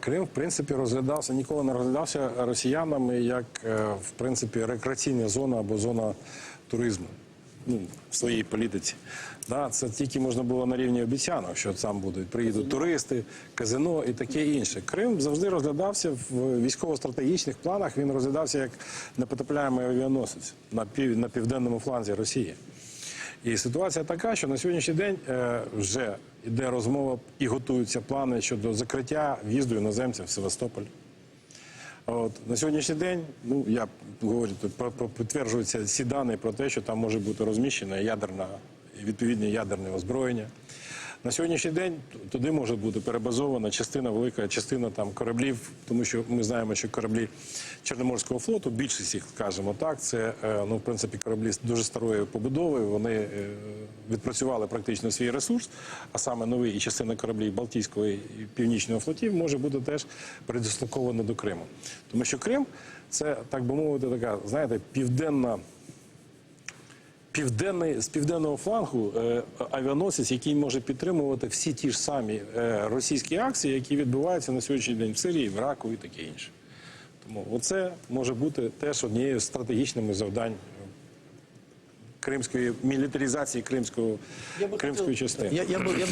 Крим, в принципі, розглядався, ніколи не розглядався росіянами як, е, в принципі, рекреаційна зона або зона туризму ну, в своїй політиці. Да, це тільки можна було на рівні обіцянок, що там будуть приїдуть туристи, казино і таке інше. Крим завжди розглядався в військово-стратегічних планах. Він розглядався як непотопляємий авіаносець на пів на південному фланзі Росії. І ситуація така, що на сьогоднішній день е, вже йде розмова і готуються плани щодо закриття в'їзду іноземців в Севастополь. От на сьогоднішній день, ну я говорю, про, про підтверджуються ці дані про те, що там може бути розміщена ядерна відповідне ядерне озброєння. На сьогоднішній день туди може бути перебазована частина, велика частина там кораблів, тому що ми знаємо, що кораблі Чорноморського флоту, більшість їх, скажімо так, це е, ну в принципі кораблі дуже старої побудови. Вони е, відпрацювали практично свій ресурс, а саме новий і частина кораблів Балтійського і Північного флотів може бути теж передислокована до Криму. Тому що Крим це, так би мовити, така, знаєте, південна. Південний з південного флангу е, авіаносець, який може підтримувати всі ті ж самі е, російські акції, які відбуваються на сьогоднішній день в Сирії, в Іраку і таке інше. Тому оце може бути теж однією з стратегічних завдань кримської мілітаризації кримського кримської частини. Я, я, я